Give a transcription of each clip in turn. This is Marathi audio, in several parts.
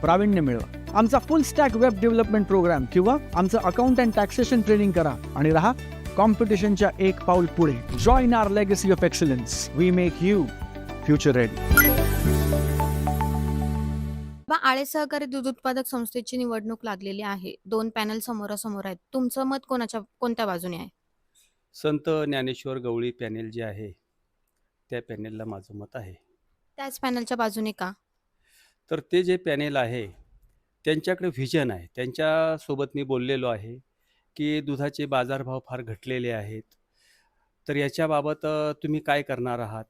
प्रावीण्य मिळवा. आमचा full stack web development programme किंवा आमचं अकाउंट अँड टॅक्सेशन ट्रेनिंग करा आणि राहा कॉम्पिटिशनच्या एक पाऊल पुढे. Join our legacy of excellence we make you future ready बा आळे सहकारी दूध उत्पादक संस्थेची निवडणूक लागलेली आहे. दोन पॅनल समोरासमोर आहेत. तुमचं मत कोणाच्या कोणत्या बाजूने आहे? संत ज्ञानेश्वर गवळी पॅनेल जे आहे त्या पॅनेलला माझं मत आहे. त्याच पॅनलच्या बाजूने का? तर ते जे पॅनेल आहे त्यांच्याकडे व्हिजन आहे. त्यांच्यासोबत मी बोललेलो आहे की दुधाचे बाजारभाव फार घटलेले आहेत. तर याच्याबाबत अ, तुम्ही काय करणार आहात?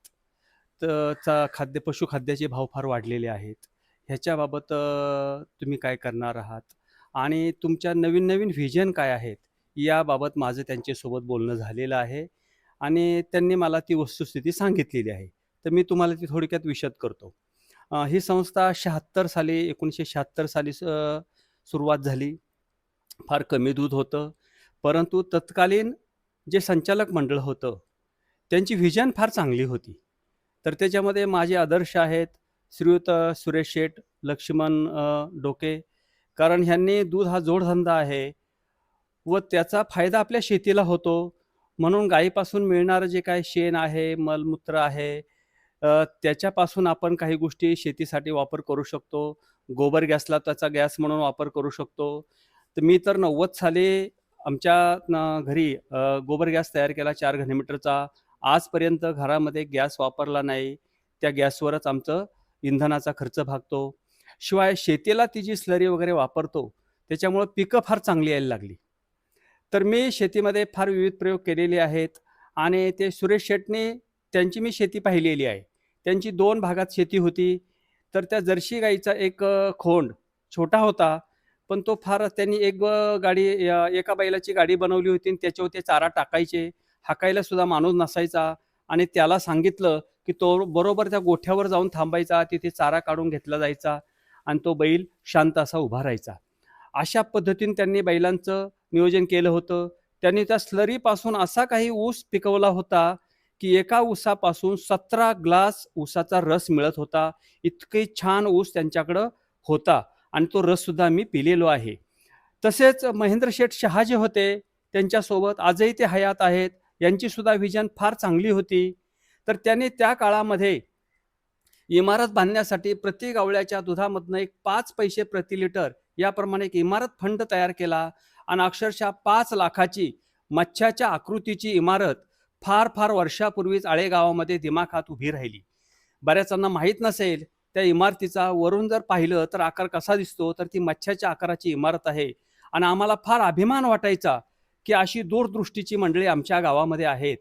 तर चा खाद्य पशुखाद्याचे भाव फार वाढलेले आहेत. ह्याच्याबाबत अ, तुम्ही काय करणार आहात? आणि तुमच्या नवीन नवीन व्हिजन काय आहेत? याबाबत माझं त्यांच्यासोबत बोलणं झालेलं आहे आणि त्यांनी मला ती वस्तुस्थिती सांगितलेली आहे. तर मी तुम्हाला ती थोडक्यात विशद करतो. ही संस्था शहात्तर साली एकोणीसशे शहात्तर साली स- सुरुवात झाली. फार कमी दूध होतं. परंतु तत्कालीन जे संचालक मंडळ होतं त्यांची व्हिजन फार चांगली होती. तर त्याच्यामध्ये माझे आदर्श आहेत श्रीयुत सुरेश शेठ लक्ष्मण डोके. कारण ह्यांनी दूध हा जोडधंदा आहे व त्याचा फायदा आपल्या शेतीला होतो. म्हणून गायीपासून मिळणारं जे काय शेण आहे मलमूत्र आहे त्याच्यापासून आपण काही गोष्टी शेतीसाठी वापर करू शकतो. गोबर गॅसला त्याचा गॅस म्हणून वापर करू शकतो. तर मी तर नव्वद साली आमच्या न- घरी गोबर गॅस तयार केला चार घनमीटरचा आजपर्यंत घरामध्ये गॅस वापरला नाही. त्या गॅसवरच आमचं इंधनाचा खर्च भागतो. शिवाय शेतीला ती जी स्लरी वगैरे वापरतो त्याच्यामुळं पिकं फार चांगली यायला लागली. तर मी शेतीमध्ये फार विविध प्रयोग केलेले आहेत आणि ते सुरेश शेटने त्यांची मी शेती पाहिलेली आहे. त्यांची दोन भागात शेती होती. तर त्या जर्सी गाईचा एक खोंड छोटा होता पण तो फार त्यांनी एक गाडी एका बैलाची गाडी बनवली होती आणि त्याच्यावर ते चारा टाकायचे. हाकायला सुद्धा माणूस नसायचा आणि त्याला सांगितलं की तो बरोबर त्या गोठ्यावर जाऊन थांबायचा तिथे चारा काढून घेतला जायचा आणि तो बैल शांत असा उभा राहायचा. अशा पद्धतीने त्यांनी बैलांचं नियोजन केलं होतं. त्यांनी त्या स्लरीपासून असा काही ऊस पिकवला होता की एका ऊसापासून सतरा ग्लास ऊसाचा रस मिळत होता. इतके छान ऊस त्यांच्याकडं होता आणि तो रससुद्धा मी पिलेलो आहे. तसेच महेंद्र शेठ शहा जे होते त्यांच्यासोबत आजही ते हयात आहेत. यांची सुद्धा व्हिजन फार चांगली होती. तर त्यांनी त्या काळामध्ये इमारत बांधण्यासाठी प्रति गावळ्याच्या दुधामधनं एक पाच पैसे प्रति लिटर याप्रमाणे एक इमारत फंड तयार केला. आणि अक्षरशः पाच लाखाची मच्छ्याच्या आकृतीची इमारत फार फार वर्षापूर्वीच आळेगावामध्ये दिमाखात उभी राहिली. बऱ्याचांना माहीत नसेल त्या इमारतीचा वरून जर पाहिलं तर आकार कसा दिसतो तर ती मच्छ्याच्या आकाराची इमारत आहे. आणि आम्हाला फार अभिमान वाटायचा की अशी दूरदृष्टीची मंडळी आमच्या गावामध्ये आहेत.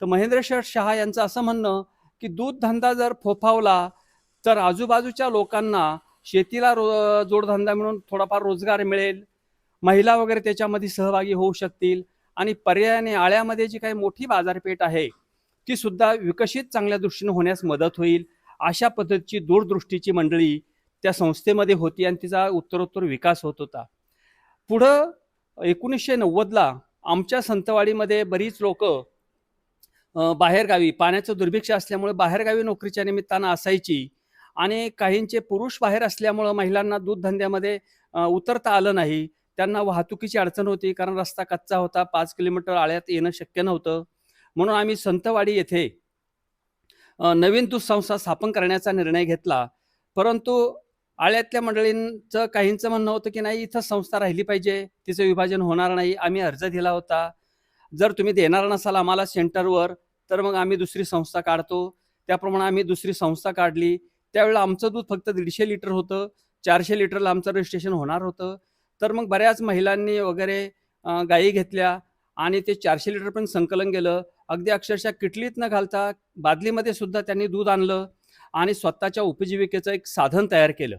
तर महेंद्रशेठ शहा यांचं असं म्हणणं की दूध धंदा जर फोफावला तर आजूबाजूच्या लोकांना शेतीला रो जोडधंदा मिळून थोडाफार रोजगार मिळेल. महिला वगैरे त्याच्यामध्ये सहभागी होऊ शकतील. आणि पर्यायाने आळ्यामध्ये जी काही मोठी बाजारपेठ आहे ती सुद्धा विकसित चांगल्या दृष्टीने होण्यास मदत होईल. अशा पद्धतीची दूरदृष्टीची मंडळी त्या संस्थेमध्ये होती आणि तिचा उत्तरोत्तर विकास होत होता. पुढं एकोणीसशे नव्वदला आमच्या संतवाडीमध्ये बरीच लोक बाहेरगावी पाण्याचं दुर्भिक्ष असल्यामुळे बाहेरगावी नोकरीच्या निमित्तानं असायची आणि काहींचे पुरुष बाहेर असल्यामुळं महिलांना दूध धंद्यामध्ये उतरता आलं नाही. त्यांना वाहतुकीची अडचण होती कारण रस्ता कच्चा होता पाच किलोमीटर आळ्यात येणं शक्य नव्हतं. म्हणून आम्ही संतवाडी येथे नवीन दूध संस्था स्थापन करण्याचा निर्णय घेतला. परंतु आळ्यातल्या मंडळींचं काहींचं म्हणणं होतं की नाही इथं संस्था राहिली पाहिजे तिचं विभाजन होणार नाही आम्ही अर्ज दिला होता. जर तुम्ही देणार नसाल आम्हाला सेंटरवर तर मग आम्ही दुसरी संस्था काढतो. त्याप्रमाणे आम्ही दुसरी संस्था काढली. त्यावेळेला आमचं दूध फक्त दीडशे लिटर होतं. चारशे लिटरला आमचं रजिस्ट्रेशन होणार होतं. तर मग बऱ्याच महिलांनी वगैरे गायी घेतल्या आणि ते चारशे लिटर पण संकलन केलं. अगदी अक्षरशः किटलीत न घालता बादलीमध्ये सुद्धा त्यांनी दूध आणलं आणि स्वतःच्या उपजीविकेचं एक साधन तयार केलं.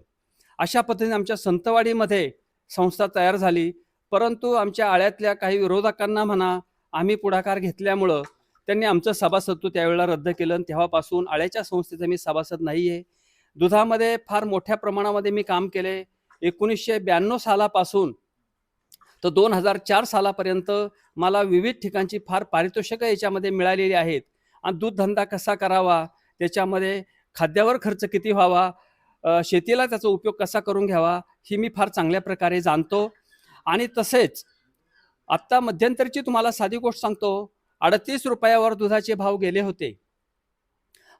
अशा पद्धतीने आमच्या संतवाडीमध्ये संस्था तयार झाली. परंतु आमच्या आळ्यातल्या काही विरोधकांना म्हणा आम्ही पुढाकार घेतल्यामुळं त्यांनी आमचं सभासदत्व त्यावेळेला रद्द केलं आणि तेव्हापासून आळ्याच्या संस्थेचं मी सभासद नाही आहे दुधामध्ये फार मोठ्या प्रमाणामध्ये मी काम केले. एकोणीसशे ब्याण्णव सालापासून तर दोन हजार चार सालापर्यंत मला विविध ठिकाणची फार पारितोषिकं याच्यामध्ये मिळालेली आहेत. आणि दूधधंदा कसा करावा? त्याच्यामध्ये खाद्यावर खर्च किती व्हावा? शेतीला त्याचा उपयोग कसा करून घ्यावा? ही मी फार चांगल्या प्रकारे जाणतो. आणि तसेच आत्ता मध्यंतरीची तुम्हाला साधी गोष्ट सांगतो. अडतीस रुपयावर दुधाचे भाव गेले होते.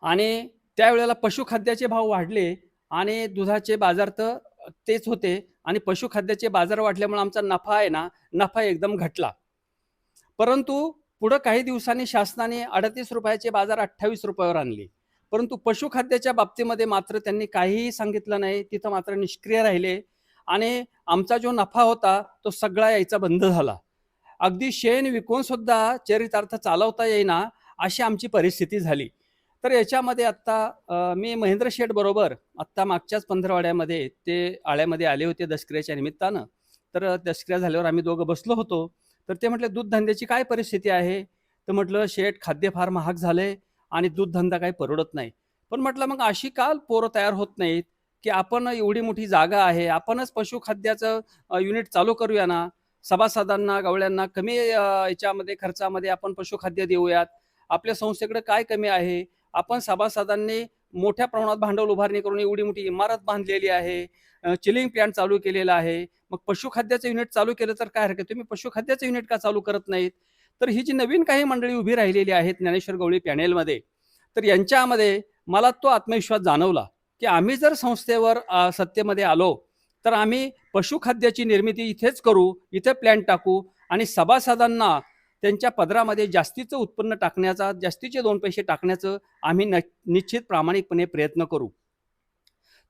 आणि त्यावेळेला पशुखाद्याचे भाव वाढले आणि दुधाचे बाजार तर तेच होते. आणि पशुखाद्याचे बाजार वाढल्यामुळे आमचा नफा आहे ना नफा एकदम घटला. परंतु पुढं काही दिवसांनी शासनाने अडतीस रुपयाचे बाजार अठ्ठावीस रुपयावर आणले. परंतु पशुखाद्याच्या बाबतीमध्ये मात्र त्यांनी काहीही सांगितलं नाही. तिथं मात्र निष्क्रिय राहिले. आणि आमचा जो नफा होता तो सगळा यायचा बंद झाला. अगदी शेण विकून सुद्धा चरितार्थ चालवता येईना अशी आमची परिस्थिती झाली. तर याच्यामध्ये आत्ता मी महेंद्र शेठ बरोबर आत्ता मागच्याच पंधरवाड्यामध्ये ते आळ्यामध्ये आले होते दसक्रियाच्या निमित्तानं. तर दसक्रिया झाल्यावर आम्ही दोघं बसलो होतो. तर ते म्हटले दूध धंद्याची काय परिस्थिती आहे? तर म्हटलं शेठ खाद्य फार महाग झालंय आणि दूध धंदा काही परवडत नाही. पण म्हटलं मग अशी काल पोरं तयार होत नाहीत की आपण एवढी मोठी जागा आहे? आपणच पशुखाद्याचं युनिट चालू करूया ना? सभासदांना गवळ्यांना कमी याच्यामध्ये खर्चामध्ये आपण पशुखाद्य देऊयात. आपल्या संस्थेकडे काय कमी आहे? आपण सभासदांनी मोठ्या प्रमाणात भांडवल उभारणी करून एवढी मोठी इमारत बांधलेली आहे. चिलिंग प्लांट चालू केलेला आहे. मग पशुखाद्याचं युनिट चालू केलं तर काय हरकत? तुम्ही पशुखाद्याचं युनिट का चालू करत नाहीत? तर ही जी नवीन काही मंडळी उभी राहिलेली आहेत ज्ञानेश्वर गवळी पॅनेलमध्ये तर यांच्यामध्ये मला तो आत्मविश्वास जाणवला की आम्ही जर संस्थेवर सत्तेमध्ये आलो तर आम्ही पशुखाद्याची निर्मिती इथेच करू इथे प्लॅन टाकू आणि सभासदांना त्यांच्या पदरामध्ये जास्तीचं उत्पन्न टाकण्याचा जास्तीचे दोन पैसे टाकण्याचं आम्ही न निश्चित प्रामाणिकपणे प्रयत्न करू.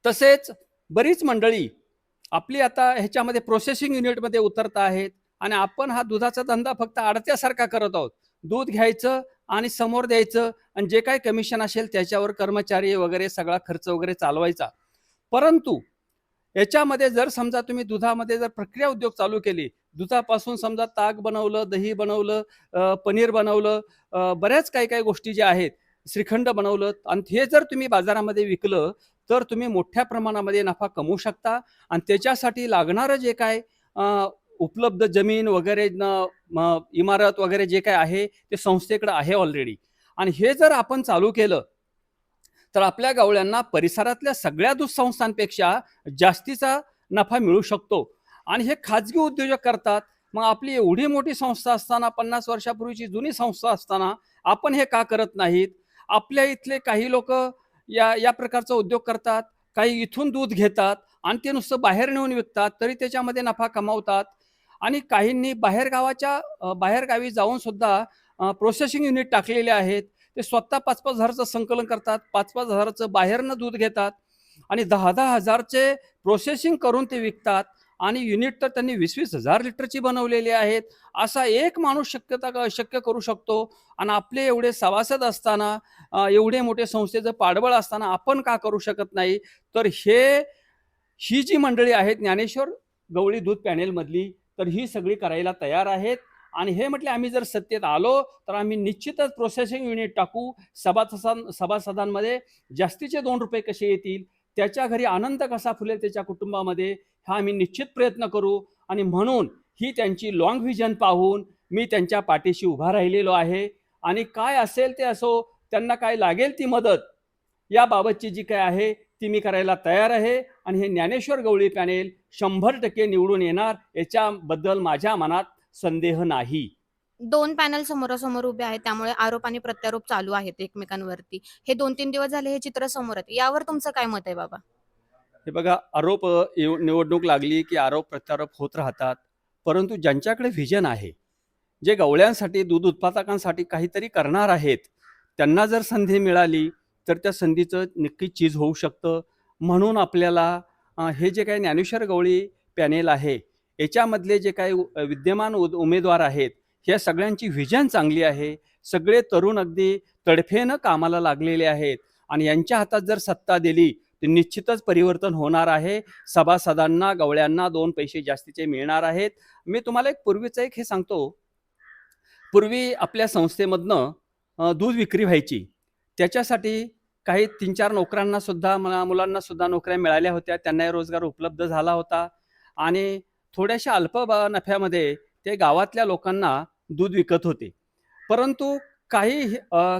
तसेच बरीच मंडळी आपली आता ह्याच्यामध्ये प्रोसेसिंग युनिटमध्ये उतरत आहेत आणि आपण हा दुधाचा धंदा फक्त आडत्यासारखा करत आहोत. दूध घ्यायचं आणि समोर द्यायचं आणि जे काही कमिशन असेल त्याच्यावर कर्मचारी वगैरे सगळा खर्च वगैरे चालवायचा. परंतु याच्यामध्ये जर समजा तुम्ही दुधामध्ये जर प्रक्रिया उद्योग चालू केली दुधापासून समजा ताक बनवलं दही बनवलं पनीर बनवलं बऱ्याच काही काही गोष्टी ज्या आहेत श्रीखंड बनवलं आणि हे जर तुम्ही बाजारामध्ये विकलं तर तुम्ही मोठ्या प्रमाणामध्ये नफा कमवू शकता. आणि त्याच्यासाठी लागणारं जे काय उपलब्ध जमीन वगैरे न इमारत वगैरे जे काय आहे ते संस्थेकडे आहे ऑलरेडी आणि हे जर आपण चालू केलं तर आपल्या गावळ्यांना परिसरातल्या सगळ्या दूध संस्थांपेक्षा जास्तीचा नफा मिळू शकतो. आणि हे खाजगी उद्योजक करतात. मग आपली एवढी मोठी संस्था असताना पन्नास वर्षापूर्वीची जुनी संस्था असताना आपण हे का करत नाहीत? आपल्या इथले काही लोक या या प्रकारचा उद्योग करतात काही इथून दूध घेतात आणि ते नुसतं बाहेर नेऊन विकतात तरी त्याच्यामध्ये नफा कमावतात. आणि काहींनी बाहेरगावाच्या बाहेरगावी जाऊन सुद्धा प्रोसेसिंग युनिट टाकलेले आहेत. ते स्वतः पाच पाच हजारचं संकलन करतात पाच पाच हजाराचं बाहेरनं दूध घेतात आणि दहा दहा हजारचे प्रोसेसिंग करून ते विकतात. आणि युनिट तर त्यांनी वीस वीस हजार लिटरची बनवलेली आहेत. असा एक माणूस शक्यता शक्य करू शकतो. आणि आपले एवढे सभासद असताना एवढे मोठे संस्थेचं पाठबळ असताना आपण का करू शकत नाही? तर हे ही जी मंडळी आहेत ज्ञानेश्वर गवळी दूध पॅनेलमधली तर ही सगळी करायला तयार आहेत. आणि हे म्हटले आम्ही जर सत्तेत आलो तर आम्ही निश्चितच प्रोसेसिंग युनिट टाकू. सभासदां सभासदांमध्ये जास्तीचे दोन रुपये कसे येतील? त्याच्या घरी आनंद कसा फुलेल त्याच्या कुटुंबामध्ये? हा आम्ही निश्चित प्रयत्न करू आणि म्हणून ही त्यांची लॉंग व्हिजन पाहून मी त्यांच्या पाठीशी उभा राहिलेलो आहे. आणि काय असेल ते असो त्यांना काय लागेल ती मदत याबाबतची जी काय आहे ती मी करायला तयार आहे. आणि हे ज्ञानेश्वर गवळी पॅनेल शंभर टक्के निवडून येणार याच्याबद्दल माझ्या मनात संदेह नाही. दोन पॅनल समोरासमोर उभे आहेत त्यामुळे आरोप आणि प्रत्यारोप चालू आहेत एकमेकांवरती. हे दोन तीन दिवस झाले हे चित्र समोर आहे यावर तुमचं काय मत आहे बाबा? हे बघा आरोप निवडणूक लागली की आरोप प्रत्यारोप होत राहतात. परंतु ज्यांच्याकडे व्हिजन आहे जे गवळ्यांसाठी दूध उत्पादकांसाठी काहीतरी करणार आहेत त्यांना जर संधी मिळाली तर त्या संधीचं नक्की चीज होऊ शकतं. म्हणून आपल्याला हे जे काही ज्ञानेश्वर गवळी पॅनेल आहे याच्यामधले जे काही विद्यमान उद- उमेदवार आहेत ह्या सगळ्यांची व्हिजन चांगली आहे. सगळे तरुण अगदी तडफेनं कामाला लागलेले आहेत. आणि यांच्या हातात जर सत्ता दिली निश्चितच परिवर्तन होणार आहे. सभासदांना गवळ्यांना दोन पैसे जास्तीचे मिळणार आहेत. मी तुम्हाला एक पूर्वीचं एक हे सांगतो. पूर्वी आपल्या संस्थेमधनं दूध विक्री व्हायची. त्याच्यासाठी काही तीन चार नोकऱ्यांना सुद्धा मला मुलांना सुद्धा नोकऱ्या मिळाल्या होत्या. त्यांनाही रोजगार उपलब्ध झाला होता. आणि थोड्याशा अल्प नफ्यामध्ये ते गावातल्या लोकांना दूध विकत होते. परंतु काही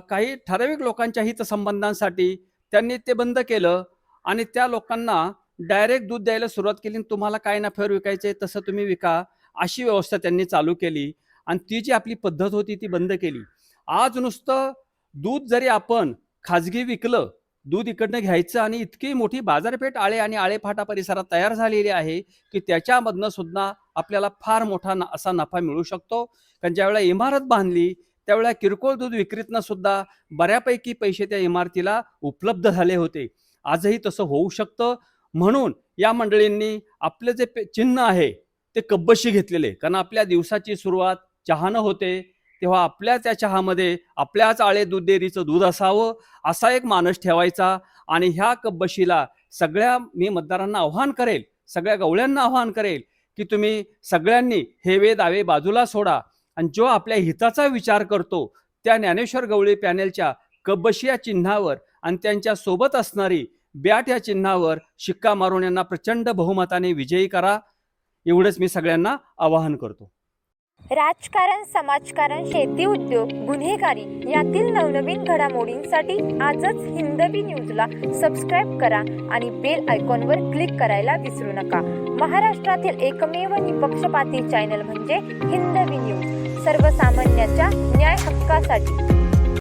काही ठराविक लोकांच्या हितसंबंधांसाठी त्यांनी ते बंद केलं. आणि त्या लोकांना डायरेक्ट दूध द्यायला सुरुवात केली आणि तुम्हाला काय नफ्यावर विकायचे तसं तुम्ही विका अशी व्यवस्था त्यांनी चालू केली. आणि ती जी आपली पद्धत होती ती बंद केली. आज नुसतं दूध जरी आपण खाजगी विकलं दूध इकडनं घ्यायचं आणि इतकी मोठी बाजारपेठ आळे आणि आळेफाटा परिसरात तयार झालेली आहे की त्याच्यामधनं सुद्धा आपल्याला फार मोठा ना असा नफा मिळू शकतो. कारण ज्यावेळेला इमारत बांधली त्यावेळेला किरकोळ दूध विक्रीतनं सुद्धा बऱ्यापैकी पैसे त्या इमारतीला उपलब्ध झाले होते. आजही तसं होऊ शकतं. म्हणून या मंडळींनी आपलं जे पे- चिन्ह आहे ते कब्बशी घेतलेले. कारण आपल्या दिवसाची सुरुवात चहानं होते. तेव्हा आपल्या त्या चहामध्ये आपल्याच आळे दूध डेअरीचं दूध असावं असा एक मानस ठेवायचा. आणि ह्या कब्बशीला सगळ्या मी मतदारांना आव्हान करेल सगळ्या गवळ्यांना आव्हान करेल की तुम्ही सगळ्यांनी हेवे दावे बाजूला सोडा. आणि जो आपल्या हिताचा विचार करतो त्या ज्ञानेश्वर गवळी पॅनेलच्या कब्बशी या चिन्हावर आणि त्यांच्यासोबत असणारी बॅट या चिन्हावर शिक्का मारून यांना प्रचंड बहुमताने विजयी करा. एवढंच मी सगळ्यांना आवाहन करतो. राजकारण समाजकारण शेती उद्योग गुन्हेगारी यातील नवनवीन घडामोडींसाठी आजच हिंदवी न्यूजला सबस्क्राईब करा आणि बेल आयकॉनवर क्लिक करायला विसरू नका. महाराष्ट्रातील एकमेव निपक्षपाती चॅनल म्हणजे हिंदवी न्यूज सर्वसामान्याच्या न्याय हक्कासाठी.